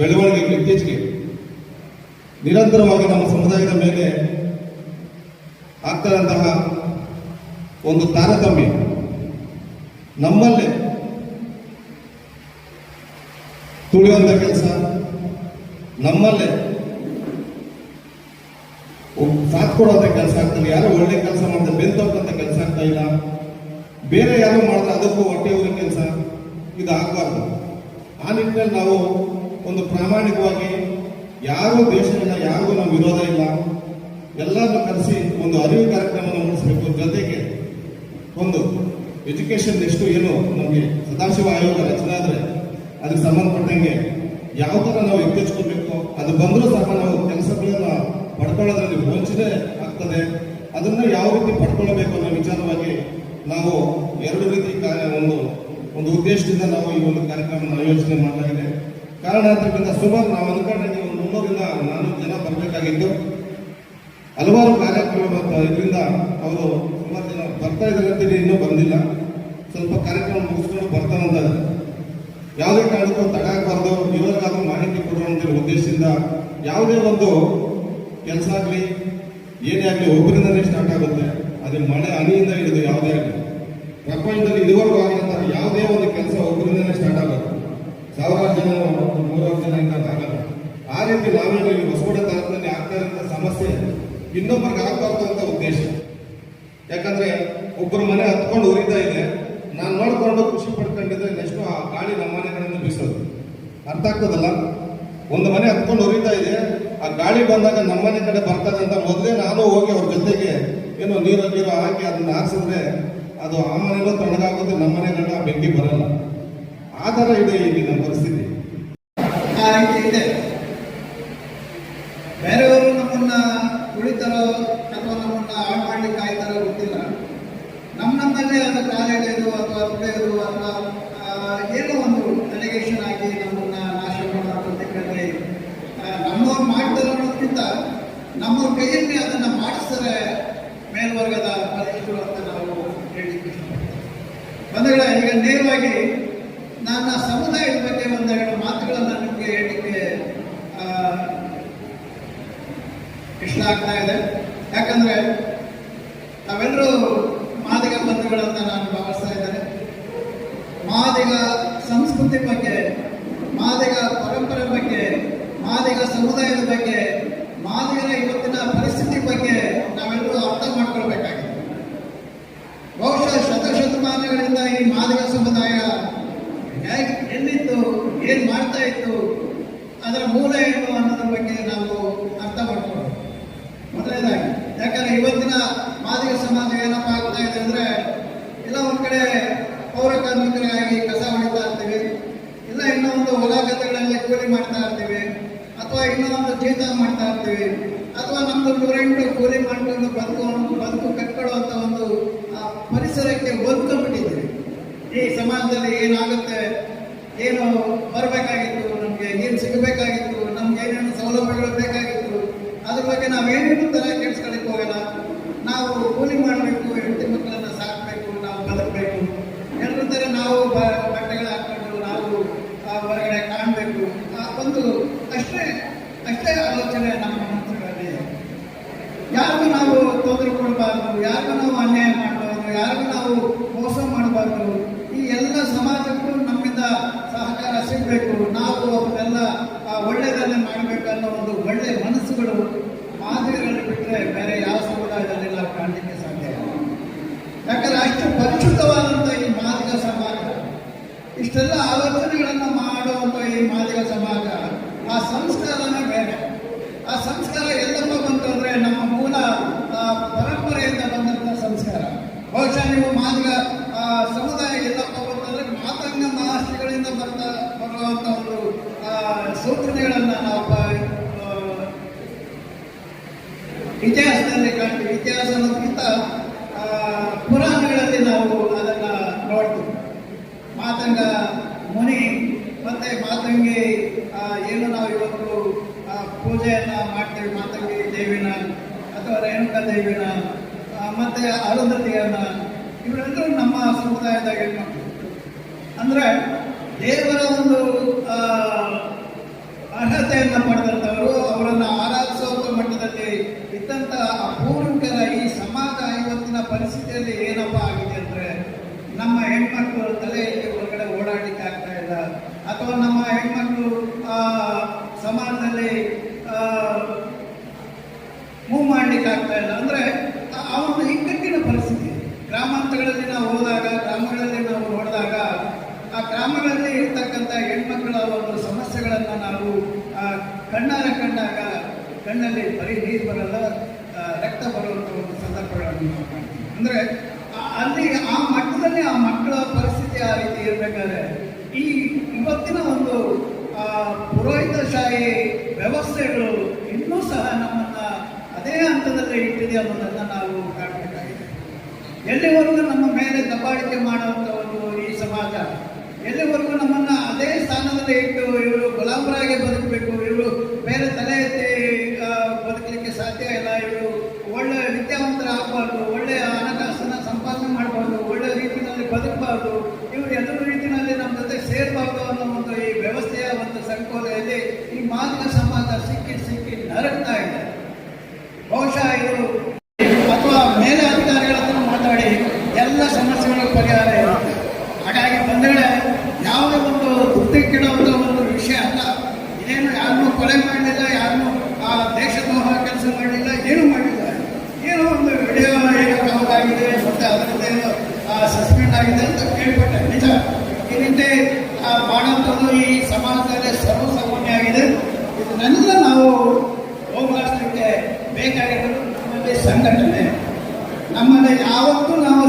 ಬೆಳವಣಿಗೆಗಳು ಇತ್ತೀಚೆಗೆ ನಿರಂತರವಾಗಿ ನಮ್ಮ ಸಮುದಾಯದ ಮೇಲೆ ಆಗ್ತಾರಂತಹ ಒಂದು ತಾರತಮ್ಯ ನಮ್ಮಲ್ಲೇ ತುಳಿಯುವಂಥ ಕೆಲಸ, ನಮ್ಮಲ್ಲೇ ಸಾಥ್ ಕೊಡುವಂಥ ಕೆಲಸ ಆಗ್ತಿಲ್ಲ ಯಾರೋ ಒಳ್ಳೆ ಕೆಲಸ ಮಾಡಿದ್ರೆ ಬೆಂತೋಕ್ಕಂಥ ಕೆಲಸ ಆಗ್ತಾ ಇಲ್ಲ. ಬೇರೆ ಯಾರು ಮಾಡಿದ್ರೆ ಅದಕ್ಕೂ ಹೊಟ್ಟೆ ಊರಿನ ಕೆಲಸ ಇದು ಆಗಬಾರ್ದು. ಆ ನಿಟ್ಟಿನಲ್ಲಿ ನಾವು ಒಂದು ಪ್ರಾಮಾಣಿಕವಾಗಿ ಯಾರೂ ದೇಶದಿಂದ ಯಾರಿಗೂ ನಾವು ವಿರೋಧ ಇಲ್ಲ. ಎಲ್ಲರನ್ನು ಕರೆಸಿ ಒಂದು ಅರಿವು ಕಾರ್ಯಕ್ರಮವನ್ನು ಮೂಡಿಸಬೇಕು. ಜೊತೆಗೆ ಒಂದು ಎಜುಕೇಶನ್ ಎಷ್ಟು ಏನು ನಮಗೆ ಸದಾಶಿವ ಆಯೋಗ ರಚನೆ ಆದರೆ ಅದಕ್ಕೆ ಸಂಬಂಧಪಟ್ಟಂಗೆ ಯಾವ ಥರ ನಾವು ಎತ್ತಿಚ್ಕೊಳ್ಬೇಕು ಅದು ಬಂದರೂ ಸಹ ನಾವು ಕೆಲಸಗಳನ್ನ ಪಡ್ಕೊಳ್ಳೋದ್ರಲ್ಲಿ ವಂಚನೆ ಆಗ್ತದೆ. ಅದನ್ನು ಯಾವ ರೀತಿ ಪಡ್ಕೊಳ್ಬೇಕು ಅನ್ನೋ ವಿಚಾರವಾಗಿ ನಾವು ಎರಡು ರೀತಿ ಒಂದು ಒಂದು ಉದ್ದೇಶದಿಂದ ನಾವು ಈ ಒಂದು ಕಾರ್ಯಕ್ರಮವನ್ನು ಆಯೋಜನೆ ಮಾಡಲಾಗಿದೆ ಕಾರಣಾಂತರದಿಂದ ಸುಮಾರು ನಾವು ಅನ್ಕೊಂಡ್ರೆ ನೀವು ಮುನ್ನೂರಿಂದ ನಾನ್ನೂರು ಜನ ಬರಬೇಕಾಗಿತ್ತು. ಹಲವಾರು ಕಾರ್ಯಕ್ರಮ ಇದರಿಂದ ಅವರು ಸುಮಾರು ಜನ ಬರ್ತಾ ಇದ್ದಾರೆ ಅಂತೇಳಿ ಇನ್ನೂ ಬಂದಿಲ್ಲ. ಸ್ವಲ್ಪ ಕಾರ್ಯಕ್ರಮ ಮುಗಿಸ್ಕೊಂಡು ಬರ್ತಾನಂತ ಯಾವುದೇ ಕಾರಣಕ್ಕೂ ತಡ ಆಗಬಾರ್ದು. ಇವರಿಗಾದ್ರೂ ಮಾಹಿತಿ ಕೊಡುವಂತ ಉದ್ದೇಶದಿಂದ ಯಾವುದೇ ಒಂದು ಕೆಲಸ ಆಗಲಿ, ಏನೇ ಆಗಲಿ ಒಬ್ಬರಿಂದನೇ ಸ್ಟಾರ್ಟ್ ಆಗುತ್ತೆ. ಅದು ಮಳೆ ಹನಿಯಿಂದ ಹಿಡಿದು ಯಾವುದೇ ಆಗಲಿ. ಪ್ರಪಂಚದಲ್ಲಿ ಇದುವರೆಗೂ ಆಗಿರುವಂತಹ ಯಾವುದೇ ಒಂದು ಕೆಲಸ ಒಬ್ಬರಿಂದನೇ ಸ್ಟಾರ್ಟ್ ಆಗುತ್ತೆ ಸಾವಿರಾರು ಜನ ಒಂದು ನೂರಾರು ಜನ ಆಗಲ್ಲ ಆ ರೀತಿ ನಾವೇನು ಇಲ್ಲಿ ಹೊಸಕೋಟ ತಾಲೂಕಿನಲ್ಲಿ ಆಗ್ತಾ ಇರುವಂತಹ ಸಮಸ್ಯೆ ಇನ್ನೊಬ್ಬರಿಗೆ ಆಗಬಾರ್ದು ಅಂತ ಉದ್ದೇಶ. ಯಾಕಂದ್ರೆ ಒಬ್ಬರು ಮನೆ ಹತ್ಕೊಂಡು ಉರಿತಾ ಇದೆ ನಾನು ನೋಡಿಕೊಂಡು ಖುಷಿ ಪಡ್ಕೊಂಡಿದ್ರೆ ನೆಕ್ಸ್ಟ್ ಆ ಗಾಳಿ ನಮ್ಮ ಮನೆಗಳನ್ನು ಬೀಸೋದು. ಅರ್ಥ ಆಗ್ತದಲ್ಲ? ಒಂದು ಮನೆ ಹತ್ಕೊಂಡು ಉರಿತಾ ಇದೆ ಆ ಗಾಳಿ ಬಂದಾಗ ನಮ್ಮ ಮನೆ ಕಡೆ ಬರ್ತದೆ ಅಂತ ಮೊದಲೇ ನಾನು ಹೋಗಿ ಅವ್ರ ಜೊತೆಗೆ ಏನೋ ನೀರು ನೀರು ಹಾಕಿ ಅದನ್ನ ಹಾರಿಸಿದ್ರೆ ಅದು ಆ ಮನೆಯಲ್ಲೂ ತಣ್ಣಗಾಗುತ್ತೆ, ನಮ್ಮ ಮನೆ ಕಡೆ ಆ ಬೆಂಕಿ ಬರಲ್ಲ. ಆ ಥರ ಇದೆ ಈಗಿನ ಪರಿಸ್ಥಿತಿ ಆ ರೀತಿ ಇದೆ. ಬೇರೆಯವರು ನಮ್ಮನ್ನ ಉಳಿತಾರೋ ಅಥವಾ ನಮ್ಮನ್ನ ಹಾಳು ಮಾಡ್ಲಿಕ್ಕೆ ಆಯ್ತಾರೋ ಗೊತ್ತಿಲ್ಲ. ನಮ್ಮ ನಮ್ಮಲ್ಲೇ ಅದು ಕಾಲೇಜು ಅಥವಾ ತುಳಿಯೋದು ಅಥವಾ ಏನೋ ಒಂದು ಅಲಿಗೇಷನ್ ಆಗಿ ನಮ್ಮನ್ನ ನಾಶ ಮಾಡೋ ನಮ್ಮವ್ರು ಮಾಡ್ತಾರೆ ಅನ್ನೋದಕ್ಕಿಂತ ನಮ್ಮವ್ರ ಕೈಯಲ್ಲಿ ಅದನ್ನ ಮಾಡಿಸ್ತಾರೆ ಮೇಲ್ವರ್ಗದ ಬಲಿಷ್ಠರು ಅಂತ ನಾವು ಹೇಳಿ ಬಂಧುಗಳ, ಈಗ ನೇರವಾಗಿ ನನ್ನ ಸಮುದಾಯದ ಬಗ್ಗೆ ಒಂದೆರಡು ಮಾತುಗಳನ್ನು ನಿಮಗೆ ಹೇಳಲಿಕ್ಕೆ ಇಷ್ಟ ಆಗ್ತಾ ಇದೆ. ಯಾಕಂದ್ರೆ ನಾವೆಲ್ಲರೂ ಮಾದಿಗ ಬಂಧುಗಳಂತ ನಾನು ಭಾವಿಸ್ತಾ ಇದ್ದೇನೆ. ಮಾದಿಗ ಸಂಸ್ಕೃತಿ ಬಗ್ಗೆ, ಮಾದಿಗ ಪರಂಪರೆ ಬಗ್ಗೆ, ಮಾದಿಗ ಸಮುದಾಯದ ಬಗ್ಗೆ, ಮಾದಿಗರ ಇವತ್ತಿನ ಪರಿಸ್ಥಿತಿ ಬಗ್ಗೆ ನಾವೆಲ್ಲರೂ ಅರ್ಥ ಮಾಡ್ಕೊಳ್ಬೇಕಾಗಿದೆ. ಬಹುಶಃ ಶತಶತಮಾನಗಳಿಂದ ಈ ಮಾದಿಗ ಸಮುದಾಯ ಹೇಗೆ ಎಲ್ಲಿತ್ತು ಏನ್ ಮಾಡ್ತಾ ಇತ್ತು ಅದರ ಮೂಲ ಏನು ಅನ್ನೋದ್ರ ಬಗ್ಗೆ ನಾವು ಅರ್ಥ ಮಾಡ್ಕೊಳ್ಳೋದು ಮೊದಲನೇದಾಗಿ ಯಾಕಂದ್ರೆ ಇವತ್ತಿನ ಮಾದಿಗ ಸಮಾಜ ಏನಪ್ಪಾ ಆಗ್ತಾ ಇದೆ ಅಂದ್ರೆ ಇಲ್ಲ ಒಂದ್ ಕಡೆ ಪೌರ ಕಾರ್ಮಿಕರಾಗಿ ಕಸ ಹೊಡಿತಾ ಇರ್ತೀವಿ ಇಲ್ಲ ಇನ್ನೂ ಒಂದು ಹೊಲ ಗದ್ದೆಗಳಲ್ಲಿ ಕೂಲಿ ಮಾಡ್ತಾ ಇರ್ತೀವಿ ಇನ್ನೂ ಒಂದು ಮಾಡ್ತಾ ಇರ್ತೀವಿ. ಅಥವಾ ನಮ್ದು ಟೂರೆಂಟು ಕೂಲಿ ಮಾಡ್ಕೊಂಡು ಬದುಕು ಬದುಕು ಕಟ್ಕೊಳ್ಳುವಂತ ಒಂದು ಪರಿಸರಕ್ಕೆ ಹೊಂದ್ಕೊಂಡ್ಬಿಟ್ಟಿದ್ದೀವಿ ಈ ಸಮಾಜದಲ್ಲಿ ಏನಾಗುತ್ತೆ? ಏನು ಬರಬೇಕಾಗಿತ್ತು? ನಮ್ಗೆ ಏನ್ ಸಿಗಬೇಕಾಗಿತ್ತು? ನಮ್ಗೆ ಏನೇನು ಸೌಲಭ್ಯಗಳು ಬೇಕಾಗಿತ್ತು? ಅದ್ರ ಬಗ್ಗೆ ನಾವೇನೇನು ತಲೆ ಕೆಡ್ಸ್ಕೊಳ್ಳಿಕ್ಕೆ ಹೋಗಲ್ಲ. ನಾವು ಕೂಲಿ ಮಾಡಬೇಕು, ಹೆಂಡತಿ ಮಕ್ಕಳನ್ನ ಸಾಕಬೇಕು, ನಾವು ಬದುಕಬೇಕು. ಎಲ್ಲರ ತರ ನಾವು ಬಟ್ಟೆಗಳು ಹಾಕೊಂಡು ನಾವು ಹೊರಗಡೆ ಕಾಣಬೇಕು. ಒಂದು ಅಷ್ಟೇ ಆಲೋಚನೆ ನಮ್ಮ ಮನಸ್ಸುಗಳಲ್ಲಿ. ಯಾರಿಗೂ ನಾವು ತೊಂದರೆ ಕೊಡಬಾರ್ದು ಯಾರಿಗೂ ನಾವು ಅನ್ಯಾಯ ಮಾಡಬಾರ್ದು ಯಾರಿಗೂ ನಾವು ಮೋಸ ಮಾಡಬಾರ್ದು. ಈ ಎಲ್ಲ ಸಮಾಜಕ್ಕೂ ನಮ್ಮಿಂದ ಸಹಕಾರ ಸಿಗಬೇಕು. ನಾವು ಅವನ್ನೆಲ್ಲ ಆ, ಒಳ್ಳೆಯದನ್ನೇ ಮಾಡಬೇಕು ಅನ್ನೋ ಒಂದು ಒಳ್ಳೆ ಮನಸ್ಸುಗಳು ಮಾದರಿಗಳನ್ನು ಬಿಟ್ಟರೆ ಬೇರೆ ಯಾವ ಸಮುದಾಯದಲ್ಲಿ ನಾವು ಕಾಣಲಿಕ್ಕೆ ಸಾಧ್ಯ ಯಾಕಂದ್ರೆ ಅಷ್ಟು ಪರಿಶುದ್ಧವಾದಂಥ ಈ ಮಾದಿಗ ಸಮಾಜ. ಇಷ್ಟೆಲ್ಲ ಆಲೋಚನೆಗಳನ್ನು ಮಾಡುವಂಥ ಈ ಮಾದಿಗ ಸಮಾಜ ಆ ಸಂಸ್ಕಾರನೇ ಬೇರೆ ಆ ಸಂಸ್ಕಾರ ಎಲ್ಲಪ್ಪ ಬಂತು ಅಂದ್ರೆ ನಮ್ಮ ಮೂಲ ಆ, ಪರಂಪರೆಯಿಂದ ಬಂದಂತ ಸಂಸ್ಕಾರ ಆ, ಸಮುದಾಯ ಎಲ್ಲಪ್ಪ ಬಂತಂದ್ರೆ ಮಾತಂಗ ಮಹರ್ಷಿಗಳಿಂದ ಬರ್ತಾ ಬರುವಂತ ಒಂದು ಸೂಚನೆಗಳನ್ನ ನಾವು ಇತಿಹಾಸದಲ್ಲಿ ಕಾಣ್ತೀವಿ ಇತಿಹಾಸ ಅನ್ನೋದಕ್ಕಿಂತ ಪುರಾಣಗಳಲ್ಲಿ ನಾವು ಅದನ್ನ ನೋಡ್ತೀವಿ. ಮಾತಂಗ ಮುನಿ ಮತ್ತೆ ಮಾತಂಗಿ ಏನು ನಾವು ಇವತ್ತು ಪೂಜೆಯನ್ನ ಮಾಡ್ತೇವೆ ಮಾತಂಗಿ ದೇವಿನ ಅಥವಾ ರೇಣುಕಾ ದೇವಿನ ಮತ್ತೆ ಅರುಂಧತಿಯನ್ನ ಇವರೆಲ್ಲರೂ ನಮ್ಮ ಸಮುದಾಯದ ಹೆಣ್ಮಕ್ಳು ಅಂದ್ರೆ ದೇವರ ಒಂದು ಅರ್ಹತೆಯನ್ನು ಪಡೆದಂಥವರು, ಅವರನ್ನು ಆರಾಧಿಸುವ ಮಟ್ಟದಲ್ಲಿ ಇದ್ದಂಥ ಅಪೂರ್ವಕರ ಈ ಸಮಾಜ ಇವತ್ತಿನ ಪರಿಸ್ಥಿತಿಯಲ್ಲಿ ಏನಪ್ಪ ಆಗಿದೆ ಅಂದರೆ ನಮ್ಮ ಹೆಣ್ಮಕ್ಳು ತಲೆಯಲ್ಲಿ ಹೊರಗಡೆ ಓಡಾಡಲಿಕ್ಕೆ ಆಗ್ತಾ ಇಲ್ಲ ಅಥವಾ ನಮ್ಮ ಹೆಣ್ಮಕ್ಳು ಆ, ಸಮಾಜದಲ್ಲಿ ಆ, ಮೂವ್ ಮಾಡ್ಲಿಕ್ಕೆ ಆಗ್ತಾ ಇಲ್ಲ ಅಂದ್ರೆ ಆ- ಆ ಒಂದು ಇಕ್ಕಟ್ಟಿನ ಪರಿಸ್ಥಿತಿ ಗ್ರಾಮಾಂತರಗಳಲ್ಲಿ ನಾವು ಹೋದಾಗ ಗ್ರಾಮಗಳಲ್ಲಿ ನಾವು ನೋಡಿದಾಗ ಆ ಗ್ರಾಮಗಳಲ್ಲಿ ಇರ್ತಕ್ಕಂಥ ಹೆಣ್ಮಕ್ಳ ಒಂದು ಸಮಸ್ಯೆಗಳನ್ನು ನಾವು ಕಣ್ಣಾರ ಕಂಡಾಗ ಕಣ್ಣಲ್ಲಿ ಬರೀ ನೀರು ಬರಲ್ಲ ರಕ್ತ ಬರುವಂಥ ಒಂದು ಸಂದರ್ಭಗಳನ್ನು ನಾವು ಕಾಣ್ತೀವಿ. ಅಂದ್ರೆ ಅಲ್ಲಿ ಆ ಮಟ್ಟದಲ್ಲಿ ಆ ಮಕ್ಕಳ ಪರಿಸ್ಥಿತಿ ಆ ರೀತಿ ಇರಬೇಕಾದ್ರೆ, ಈ ಇವತ್ತಿನ ಒಂದು ಪುರೋಹಿತಶಾಹಿ ವ್ಯವಸ್ಥೆಗಳು ಇನ್ನೂ ಸಹ ನಮ್ಮನ್ನ ಅದೇ ಹಂತದಲ್ಲಿ ಇಟ್ಟಿದೆ ಅನ್ನೋದನ್ನ ನಾವು ಕಾಣಬೇಕಾಗಿದೆ. ಎಲ್ಲಿವರೆಗೂ ನಮ್ಮ ಮೇಲೆ ದಬ್ಬಾಳಿಕೆ ಮಾಡುವಂತ ಒಂದು ಈ ಸಮಾಜ ಎಲ್ಲಿವರೆಗೂ ನಮ್ಮನ್ನ ಅದೇ ಸ್ಥಾನದಲ್ಲಿ ಇಟ್ಟು ಇವರು ಗುಲಾಮರಾಗಿ ಬದುಕಬೇಕು ಇವರು ಬೇರೆ ತಲೆ ಎತ್ತಿ ಆ, ಬದುಕಲಿಕ್ಕೆ ಸಾಧ್ಯ ಇಲ್ಲ ಇವರು ಒಳ್ಳೆ ವಿದ್ಯಾವಂತರಾಗಬಾರ್ದು ಒಳ್ಳೆ ಹಣಕಾಸನ್ನ ಸಂಪಾದನೆ ಮಾಡಬಾರ್ದು ಒಳ್ಳೆ ರೀತಿಯಲ್ಲಿ ಬದುಕಬಾರ್ದು ಇವರು ಎಲ್ಲ ರೀತಿಯಲ್ಲಿ ನಮ್ಮ ಜೊತೆ ಸೇರಬಾರ್ದು ಅನ್ನೋ ಒಂದು ಈ ವ್ಯವಸ್ಥೆಯ ಒಂದು ಸಂಕೋಲೆಯಲ್ಲಿ ಈ ಮಾದಿಗ ಸಮಾಜ ಸಿಕ್ಕಿ ಸಿಕ್ಕಿ ನರಗ್ತಾ ಇದೆ ಬಹುಶಃ ಇದು ಅಥವಾ ಮೇಲೆ ಅಧಿಕಾರಿಗಳ ಹತ್ರ ಮಾತಾಡಿ ಎಲ್ಲ ಸಮಸ್ಯೆಗಳ ಪರಿಹಾರ ಇರುತ್ತೆ ಹಾಗಾಗಿ ಬಂದಗಳೇ ಯಾವುದೇ ಒಂದು ತೃಪ್ತಿಕ್ಕಿಡುವಂಥ ಒಂದು ವಿಷಯ ಅಲ್ಲ ಇದೇನು ಯಾರನ್ನೂ ಕೊಲೆ ಮಾಡಲಿಲ್ಲ ಯಾರನ್ನೂ ಆ ದೇಶದ್ರೋಹ ಕೆಲಸ ಮಾಡಲಿಲ್ಲ ಏನೂ ಮಾಡಲಿಲ್ಲ ಏನೋ ಒಂದು ವಿಡಿಯೋ ಏನೋ ಕವರ್ ಆಗಿದೆ ಮತ್ತೆ ಅದರದ್ದೇನೋ ಸಸ್ಪೆಂಡ್ ಆಗಿದೆ ಅಂತ ಕೇಳ್ಪಟ್ಟೆ. ನಿಜ. ರೀತಿ ಆ, ಮಾಡುವಂಥದ್ದು ಈ ಸಮಾಜದಲ್ಲಿ ಸರ್ವಸಾಮಾನ್ಯ ಆಗಿದೆ ಇದನ್ನೆಲ್ಲ ನಾವು ಹೋಗಲಾಡಿಸಲಿಕ್ಕೆ ಬೇಕಾಗಿರೋದು ನಮ್ಮಲ್ಲಿ ಸಂಘಟನೆ. ನಮ್ಮಲ್ಲಿ ಯಾವತ್ತೂ ನಾವು